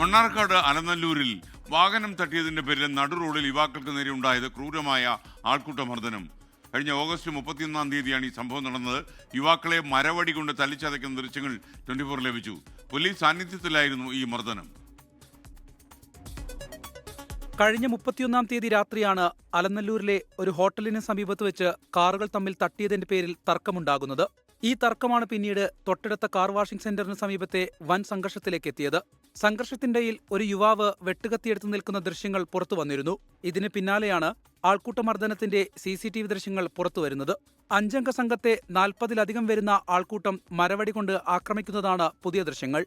മണ്ണാർക്കാട് അലനല്ലൂരിൽ വാഹനം തട്ടിയതിന്റെ പേരിൽ നടു റോഡിൽ യുവാക്കൾക്ക് നേരെ ഉണ്ടായത് ക്രൂരമായ ആൾക്കൂട്ട മർദ്ദനം കഴിഞ്ഞ ഓഗസ്റ്റ് മുപ്പത്തിയൊന്നാം തീയതിയാണ് ഈ സംഭവം നടന്നത്. യുവാക്കളെ മരവടി കൊണ്ട് തല്ലിച്ചതയ്ക്കുന്ന ദൃശ്യങ്ങൾ ട്വന്റി ഫോർ ലഭിച്ചു. പോലീസ് സാന്നിധ്യത്തിലായിരുന്നു ഈ മർദ്ദനം. കഴിഞ്ഞ മുപ്പത്തിയൊന്നാം തീയതി രാത്രിയാണ് അലനല്ലൂരിലെ ഒരു ഹോട്ടലിന് സമീപത്ത് വെച്ച് കാറുകൾ തമ്മിൽ തട്ടിയതിന്റെ പേരിൽ തർക്കമുണ്ടാകുന്നത്. ഈ തർക്കമാണ് പിന്നീട് തൊട്ടടുത്ത കാർ വാഷിംഗ് സെന്ററിന് സമീപത്തെ വൻ സംഘർഷത്തിലേക്ക് എത്തിയത് സംഘർഷത്തിനിടയിൽ ഒരു യുവാവ് വെട്ടുകത്തിയെടുത്ത് നിൽക്കുന്ന ദൃശ്യങ്ങൾ പുറത്തു വന്നിരുന്നു. ഇതിന് പിന്നാലെയാണ് ആൾക്കൂട്ടമർദ്ദനത്തിന്റെ സി സി ടി വി ദൃശ്യങ്ങൾ പുറത്തുവരുന്നത് അഞ്ചംഗ സംഘത്തെ നാൽപ്പതിലധികം വരുന്ന ആൾക്കൂട്ടം മരവടി കൊണ്ട് ആക്രമിക്കുന്നതാണ് പുതിയ ദൃശ്യങ്ങൾ.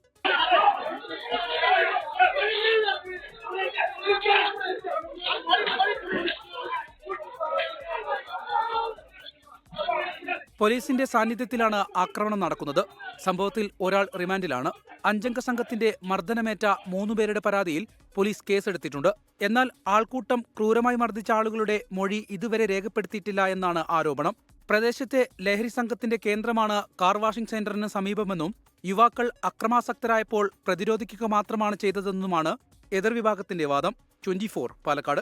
പോലീസിന്റെ സാന്നിധ്യത്തിലാണ് ആക്രമണം നടക്കുന്നത്. സംഭവത്തിൽ ഒരാൾ റിമാൻഡിലാണ്. അഞ്ചംഗ സംഘത്തിന്റെ മർദ്ദനമേറ്റ മൂന്നുപേരുടെ പരാതിയിൽ പോലീസ് കേസെടുത്തിട്ടുണ്ട്. എന്നാൽ ആൾക്കൂട്ടം ക്രൂരമായി മർദ്ദിച്ച ആളുകളുടെ മൊഴി ഇതുവരെ രേഖപ്പെടുത്തിയിട്ടില്ല എന്നാണ് ആരോപണം. പ്രദേശത്തെ ലഹരി സംഘത്തിന്റെ കേന്ദ്രമാണ് കാർ വാഷിംഗ് സെന്ററിന് സമീപമെന്നും യുവാക്കൾ അക്രമാസക്തരായപ്പോൾ പ്രതിരോധിക്കുക മാത്രമാണ് ചെയ്തതെന്നുമാണ് എതിർവിഭാഗത്തിന്റെ വാദം. ട്വന്റി പാലക്കാട്.